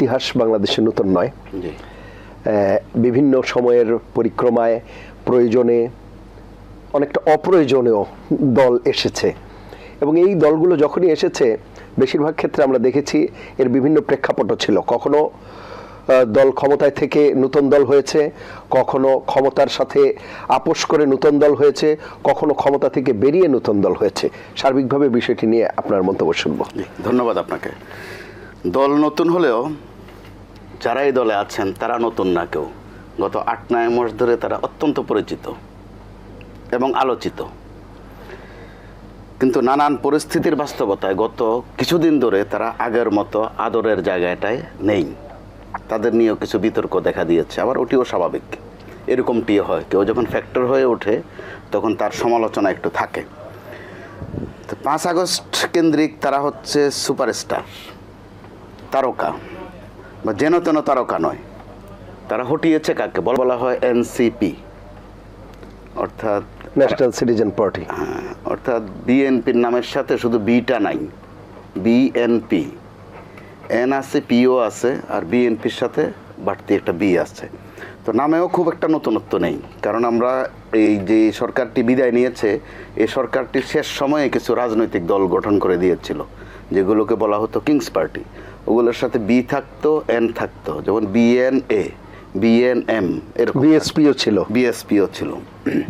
ইতিহাস বাংলাদেশের নতুন নয়। বিভিন্ন সময়ের পরিক্রমায় প্রয়োজনে অনেকটা অপ্রয়োজনীয় দল এসেছে। এবং এই দলগুলো যখনই এসেছে বেশিরভাগ ক্ষেত্রে আমরা দেখেছি এর বিভিন্ন প্রেক্ষাপটও ছিল। কখনো দল ক্ষমতায় থেকে নতুন দল হয়েছে কখনো ক্ষমতার সাথে আপোষ করে নতুন দল হয়েছে কখনো ক্ষমতা থেকে বেরিয়ে নতুন দল হয়েছে। সার্বিকভাবে বিষয়টি নিয়ে আপনার মন্তব্য শুনব। ধন্যবাদ আপনাকে। দল নতুন হলেও যারা এই দলে আছেন, তারা নতুন না কেউ। গত আট, নয় মাস ধরে তারা অত্যন্ত পরিচিত এবং আলোচিত। কিন্তু নানান পরিস্থিতির বাস্তবতায় গত কিছুদিন ধরে তারা আগের মতো আদরের জায়গাটায় নেই। তাদের নিয়েও কিছু বিতর্ক দেখা দিয়েছে, আবার ওটিও স্বাভাবিক। এরকমটি হয়, কেউ যখন ফ্যাক্টর হয়ে ওঠে, তখন তার সমালোচনা একটু থাকে। তো পাঁচ আগস্ট কেন্দ্রিক তারা হচ্ছে সুপারস্টার, তারকা। বা যেন তেন তারকা নয়। তারা হটিয়েছে কাকে? বল- বলা হয় এনসিপি। অর্থাৎ ন্যাশনাল সিটিজেন পার্টি। হ্যাঁ, অর্থাৎ বিএনপির নামের সাথে শুধু বিটা নাই। বিএনপি। এন আছে পিও আছে আর বিএনপির সাথে বাড়তি একটা বি আছে। তো নামেও খুব একটা নতুনত্ব নেই। কারণ আমরা এই যে সরকারটি বিদায় নিয়েছে এই সরকারটির শেষ সময়ে কিছু রাজনৈতিক দল গঠন করে দিয়েছিল যেগুলোকে বলা হতো কিংস পার্টি। ওগুলোর সাথে বি থাকতো এন থাকতো যেমন বিএন বিএনএ বিএনএম এরকম বিএসপিও ছিল। বিএসপিও ছিল।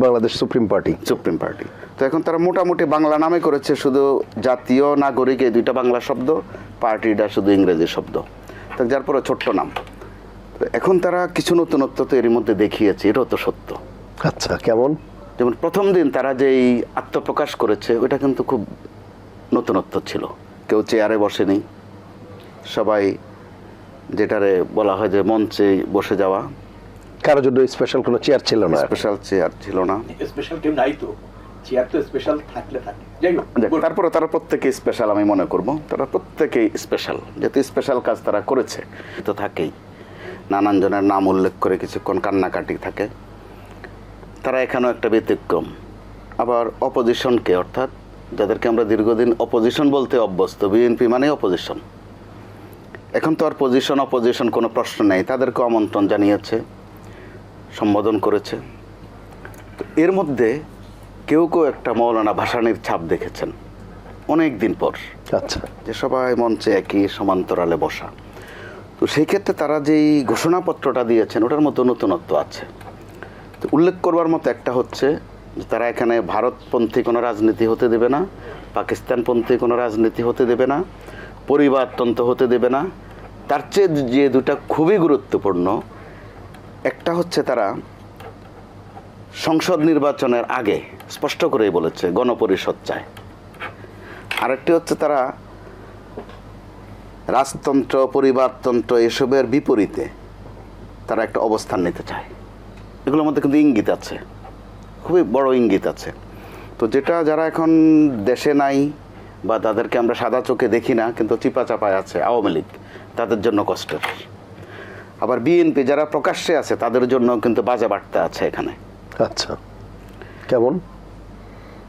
Bangladesh supreme party supreme party তো এখন তারা মোটামুটি বাংলা নামে করেছে শুধু জাতীয় নাগরিক এই দুইটা বাংলা শব্দ পার্টিটা শুধু ইংরেজি শব্দ। তো যার পরে ছোট্ট নাম। এখন তারা কিছু নতুনত্ব তো এর মধ্যে দেখিয়েছে এটাও তো সত্য। আচ্ছা কেমন? যেমন প্রথম দিন তারা যেই আত্মপ্রকাশ করেছে ওটা কিন্তু খুব নতুনত্ব ছিল। কেউ চেয়ারে বসেনি। সবাই যেটারে বলা হয় যে মঞ্চে বসে যাওয়া। কারোর জন্য স্পেশাল কোনো চেয়ার ছিল না। স্পেশাল চেয়ার ছিল না। স্পেশাল কেউ নাই তো। চেয়ার তো স্পেশাল থাকলে থাকে। তারপরে তারা প্রত্যেকে স্পেশাল আমি মনে করব। তারা প্রত্যেকেই স্পেশাল যেহেতু স্পেশাল কাজ তারা করেছে তো থাকেই। নানান জনের নাম উল্লেখ করে কিছুক্ষণ কান্নাকাটি থাকে। তারা এখানেও একটা ব্যতিক্রম। আবার অপোজিশনকে অর্থাৎ যাদেরকে আমরা দীর্ঘদিন অপোজিশন বলতে অভ্যস্ত বিএনপি মানে অপোজিশন এখন তো আর পজিশন অপজিশন কোনো প্রশ্ন নেই। তাদেরকে আমন্ত্রণ জানিয়েছে সম্বোধন করেছে। তো এর মধ্যে কেউ কেউ একটা মৌলানা ভাসানির ছাপ দেখেছেন অনেক দিন পর। আচ্ছা। যে সবাই মঞ্চে একই সমান্তরালে বসা। তো সেই ক্ষেত্রে তারা যেই ঘোষণাপত্রটা দিয়েছেন ওটার মতো নতুনত্ব আছে। তো উল্লেখ করবার মতো একটা হচ্ছে যে তারা এখানে ভারতপন্থী কোনো রাজনীতি হতে দেবে না পাকিস্তানপন্থী কোনো রাজনীতি হতে দেবে না পরিবারতন্ত্র হতে দেবে না। তার চেয়ে যে দুটা খুবই গুরুত্বপূর্ণ, একটা হচ্ছে তারা সংসদ নির্বাচনের আগে স্পষ্ট করেই বলেছে, গণপরিষদ চায়। আরেকটি হচ্ছে তারা রাজতন্ত্র, পরিবারতন্ত্র এসবের বিপরীতে তারা একটা অবস্থান নিতে চায়। এগুলোর মধ্যে কিন্তু ইঙ্গিত আছে, খুবই বড় ইঙ্গিত আছে। তো যেটা যারা এখন দেশে নাই বা তাদেরকে আমরা সাদা চোখে দেখি না কিন্তু চিপা চাপায় আছে আওয়ামী লীগ। তাদের জন্য কষ্টের আবার বিএনপি যারা প্রকাশ্যে আছে তাদের জন্য কিন্তু বাজে বার্তা আছে এখানে। আচ্ছা। কেমন?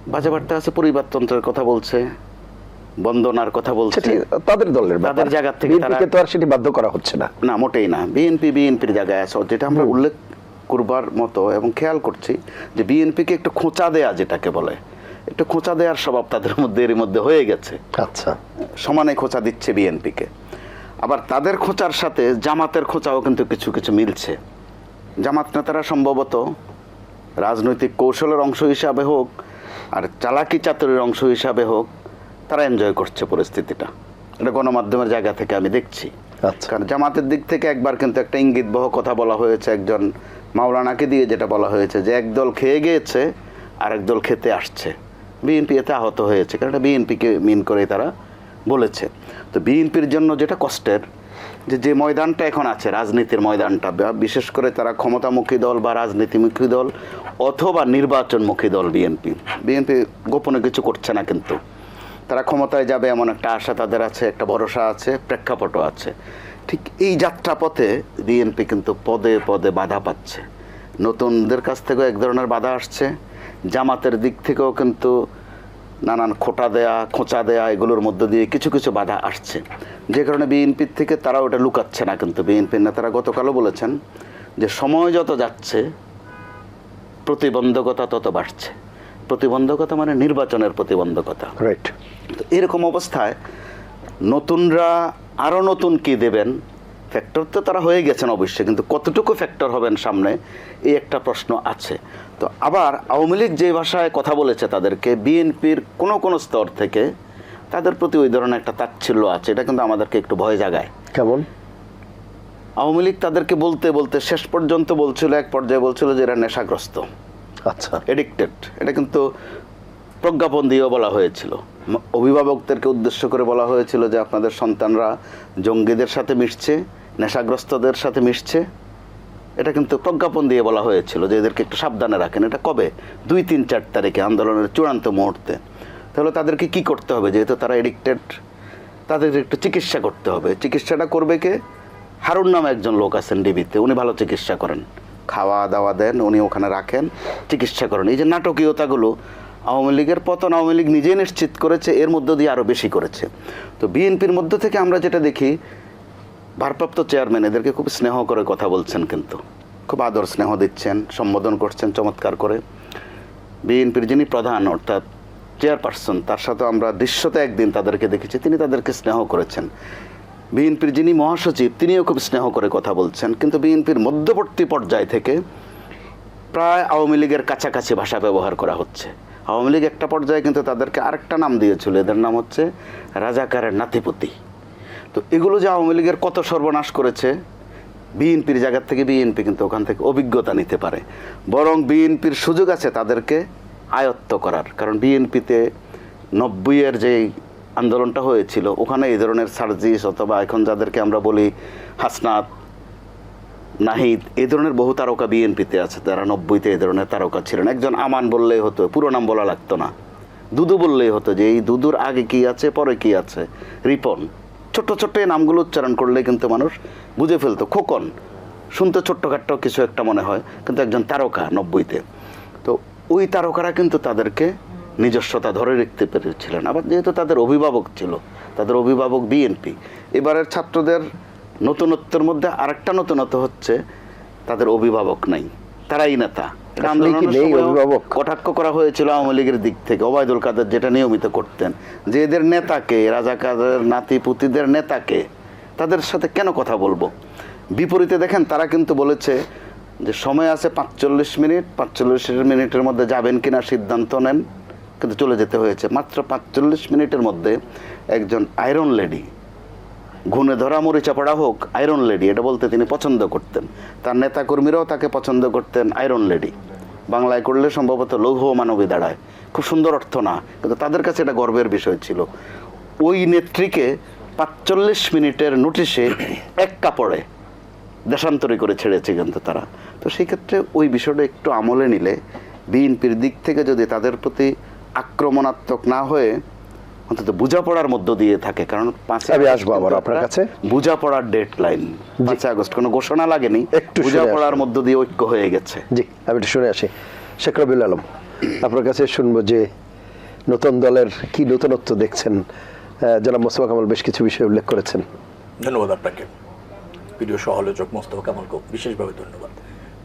বাজে বার্তা আছে পরিবারতন্ত্রের কথা বলছে বন্দনার কথা বলছে। তাদের দলের। তাদের জায়গা থেকে BNP কে তারা- তো আর সেটি বাধ্য করা হচ্ছে না। না মোটেই না। বিএনপি বিএনপির জায়গায় আছে। যেটা আমরা উল্লেখ করবার মতো এবং খেয়াল করছি যে বিএনপিকে একটু খোঁচা দেয়া যেটাকে বলে একটু খোঁচা দেওয়ার স্বভাব তাদের মধ্যে এর মধ্যে হয়ে গেছে। আচ্ছা। সমানে খোঁচা দিচ্ছে বিএনপিকে। আবার তাদের খোঁচার সাথে জামাতের খোঁচাও কিন্তু কিছু কিছু মিলছে। জামাত নেতারা সম্ভবত রাজনৈতিক কৌশলের অংশ হিসাবে হোক আর চালাকি চাতুরির অংশ হিসাবে হোক তারা এনজয় করছে পরিস্থিতিটা। এটা গণমাধ্যমের জায়গা থেকে আমি দেখছি। আচ্ছা। কারণ জামাতের দিক থেকে একবার কিন্তু একটা ইঙ্গিতবহ কথা বলা হয়েছে একজন মাওলানাকে দিয়ে যেটা বলা হয়েছে যে একদল খেয়ে গিয়েছে আর একদল খেতে আসছে। বিএনপি এতে আহত হয়েছে। কারণ এটা বিএনপিকে মিন করে তারা বলেছে। তো বিএনপির জন্য যেটা কষ্টের, যে যে ময়দানটা এখন আছে, রাজনীতির ময়দানটা বিশেষ করে তারা ক্ষমতামুখী দল বা রাজনীতিমুখী দল অথবা নির্বাচনমুখী দল বিএনপি। বিএনপি গোপনে কিছু করছে না কিন্তু। তারা ক্ষমতায় যাবে এমন একটা আশা তাদের আছে, একটা ভরসা আছে, প্রেক্ষাপটও আছে। ঠিক এই যাত্রাপথে বিএনপি কিন্তু পদে পদে বাধা পাচ্ছে। নতুনদের কাছ থেকেও এক ধরনের বাধা আসছে। জামাতের দিক থেকেও কিন্তু নানান খোটা দেয়া খোঁচা দেয়া এগুলোর মধ্য দিয়ে কিছু কিছু বাধা আসছে। যে কারণে বিএনপির থেকে তারা ওটা লুকাচ্ছে না কিন্তু। বিএনপির নেতারা গতকালও বলেছেন যে সময় যত যাচ্ছে প্রতিবন্ধকতা তত বাড়ছে। প্রতিবন্ধকতা মানে নির্বাচনের প্রতিবন্ধকতা। রাইট তো এরকম অবস্থায় নতুনরা আরও নতুন কি দেবেন? ফ্যাক্টর তো তারা হয়ে গেছেন অবশ্যই কিন্তু কতটুকু ফ্যাক্টর হবেন সামনে এই একটা প্রশ্ন আছে। তো আবার আওয়ামী লীগ যে ভাষায় কথা বলেছে তাদেরকে বিএনপির কোনো কোনো স্তর থেকে তাদের প্রতি ওই ধরনের একটা তাচ্ছিল্য আছে এটা কিন্তু আমাদেরকে একটু ভয় জাগায়। কেমন? আওয়ামী লীগ তাদেরকে বলতে বলতে শেষ পর্যন্ত বলছিল এক পর্যায়ে বলছিল যে এরা নেশাগ্রস্ত। আচ্ছা। এডিক্টেড এটা কিন্তু প্রজ্ঞাপন দিয়েও বলা হয়েছিল। অভিভাবকদেরকে উদ্দেশ্য করে বলা হয়েছিল যে আপনাদের সন্তানরা জঙ্গিদের সাথে মিশছে নেশাগ্রস্তদের সাথে মিশছে। এটা কিন্তু প্রজ্ঞাপন দিয়ে বলা হয়েছিল যে এদেরকে একটু সাবধানে রাখেন। এটা কবে? দুই তিন চার তারিখে আন্দোলনের চূড়ান্ত মুহূর্তে। তাহলে তাদেরকে কি করতে হবে? যেহেতু তারা এডিক্টেড তাদের একটু চিকিৎসা করতে হবে। চিকিৎসাটা করবে কে? হারুন নামে একজন লোক আছেন ডিবিতে। উনি ভালো চিকিৎসা করেন। খাওয়া দাওয়া দেন, উনি ওখানে রাখেন, চিকিৎসা করেন। এই যে নাটকীয়তাগুলো আওয়ামী লীগের পতন আওয়ামী লীগ নিজেই নিশ্চিত করেছে, এর মধ্য দিয়ে আরও বেশি করেছে। তো বিএনপির মধ্য থেকে আমরা যেটা দেখি ভারপ্রাপ্ত চেয়ারম্যান এদেরকে খুব স্নেহ করে কথা বলছেন কিন্তু। খুব আদর স্নেহ দিচ্ছেন, সম্বোধন করছেন চমৎকার করে। বিএনপির যিনি প্রধান, অর্থাৎ চেয়ারপারসন, তার সাথে আমরা দৃশ্যতে একদিন তাদেরকে দেখেছি, তিনি তাদেরকে স্নেহ করেছেন। বিএনপির যিনি মহাসচিব, তিনিও খুব স্নেহ করে কথা বলছেন, কিন্তু বিএনপির মধ্যবর্তী পর্যায় থেকে প্রায় আওয়ামী লীগের কাছাকাছি ভাষা ব্যবহার করা হচ্ছে। আওয়ামী লীগ একটা পর্যায়ে কিন্তু তাদেরকে আরেকটা নাম দিয়েছিল, এদের নাম হচ্ছে রাজাকারের নাতিপতি। তো এগুলো যে আওয়ামী লীগের কত সর্বনাশ করেছে, বিএনপির জায়গা থেকে বিএনপি কিন্তু ওখান থেকে অভিজ্ঞতা নিতে পারে। বরং বিএনপির সুযোগ আছে তাদেরকে আয়ত্ত করার। কারণ বিএনপিতে নব্বইয়ের যে আন্দোলনটা হয়েছিল, ওখানে এই ধরনের সার্জিস অথবা এখন যাদেরকে আমরা বলি হাসনাত, নাহিদ, এই ধরনের বহু তারকা বিএনপিতে আছে। তারা নব্বইতে এই ধরনের তারকা ছিলেন। একজন আমান বললেই হতো, পুরো নাম বলা লাগতো না। দুদু বললেই হতো যে এই দুদুর আগে কি আছে, পরে কি আছে। রিপন ছোট্ট ছোট্ট এই নামগুলো উচ্চারণ করলে কিন্তু মানুষ বুঝে ফেলতো। খোকন, শুনতে ছোট্টখাট্ট কিছু একটা মনে হয়, কিন্তু একজন তারকা নব্বইতে। তো ওই তারকারা কিন্তু তাদেরকে নিজস্বতা ধরে রাখতে পেরেছিলেন। আবার যেহেতু তাদের অভিভাবক ছিল, তাদের অভিভাবক বিএনপি, এবারের ছাত্রদের নতুনত্বের মধ্যে আরেকটা নতুনত্ব হচ্ছে তাদের অভিভাবক নাই, তারাই নেতা। কটাক্ষ করা হয়েছিল আওয়ামী লীগের দিক থেকে। ওবায়দুল কাদের যেটা নিয়মিত করতেন। যে এদের নেতাকে রাজা কাদের নাতি পুতিদের নেতাকে তাদের সাথে কেন কথা বলব? বিপরীতে দেখেন তারা কিন্তু বলেছে যে সময় আছে পাঁচচল্লিশ মিনিট পাঁচচল্লিশ মিনিটের মধ্যে যাবেন কিনা সিদ্ধান্ত নেন কিন্তু চলে যেতে হয়েছে। মাত্র পাঁচচল্লিশ মিনিটের মধ্যে একজন আয়রন লেডি ঘুণে ধরা মরিচা পড়া হোক আয়রন লেডি এটা বলতে তিনি পছন্দ করতেন। তার নেতাকর্মীরাও তাকে পছন্দ করতেন আয়রন লেডি বাংলায় করলে সম্ভবত লৌহ মানবী দাঁড়ায়। খুব সুন্দর অর্থ না, কিন্তু তাদের কাছে এটা গর্বের বিষয় ছিল। ওই নেত্রীকে পাঁচচল্লিশ মিনিটের নোটিশে এক কাপড়ে দেশান্তরী করে ছেড়েছে কিন্তু তারা। তো সেই ক্ষেত্রে ওই বিষয়টা একটু আমলে নিলে, বিএনপির দিক থেকে যদি তাদের প্রতি আক্রমণাত্মক না হয়ে অন্তত বোঝাপড়ার মধ্য দিয়ে থাকে কারণ পাঁচই আমি আসব আবার আপনার কাছে। বোঝাপড়ার ডেট লাইন পাঁচই আগস্ট কোনো ঘোষণা লাগেনি। একটু বোঝাপড়ার মধ্য দিয়ে ঐক্য হয়ে গেছে। জি আমি একটু শুনে আসি। শেখ রবিউল আলম আপনার কাছে শুনব যে নতুন দলের কি নতুনত্ব দেখছেন? জনাব মোস্তফা কামাল বেশ কিছু বিষয় উল্লেখ করেছেন। ধন্যবাদ আপনাকে। প্রিয় সহলোচক মোস্তফা কামালকে বিশেষভাবে ধন্যবাদ।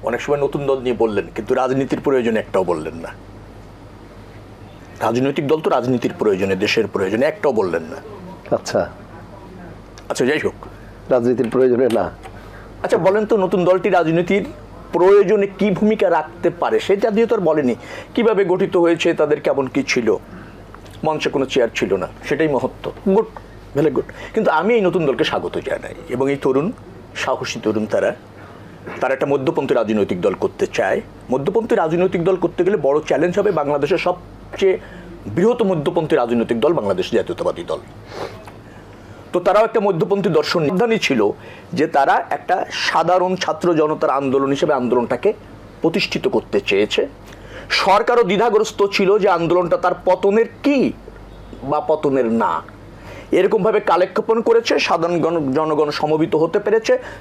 অনেক সময় নতুন দল নিয়ে বললেন কিন্তু রাজনীতির প্রয়োজনে একটাও বললেন না। রাজনৈতিক দল তো রাজনীতির প্রয়োজনে দেশের প্রয়োজনে একটাও বললেন না। আচ্ছা। আচ্ছা যাই হোক। রাজনীতির প্রয়োজনে না। আচ্ছা বলেন তো নতুন দলটি রাজনীতির প্রয়োজনে কি ভূমিকা রাখতে পারে সে জাতীয় তো আর বলেনি। কীভাবে গঠিত হয়েছে তাদের কেমন কি ছিল? মঞ্চে কোনো চেয়ার ছিল না সেটাই মহত্ব। Good very good. কিন্তু আমি এই নতুন দলকে স্বাগত জানাই এবং এই তরুণ সাহসী তরুণ তারা তারা একটা মধ্যপন্থী রাজনৈতিক দল করতে চায়। মধ্যপন্থী রাজনৈতিক দল করতে গেলে বড় চ্যালেঞ্জ হবে বাংলাদেশের সবচেয়ে বৃহৎ মধ্যপন্থী রাজনৈতিক দল বাংলাদেশ, জাতীয়তাবাদী দল। তো তারাও একটা মধ্যপন্থী দর্শন নির্ধারণী ছিল যে তারা একটা সাধারণ ছাত্র জনতার আন্দোলন হিসেবে আন্দোলনটাকে প্রতিষ্ঠিত করতে চেয়েছে। সরকারও দ্বিধাগ্রস্ত ছিল যে আন্দোলনটা তার পতনের কি বা পতনের না। এরকমভাবে কালেক্ষেপণ করেছে, সাধারণ জনগণ সমবেত হতে পেরেছে।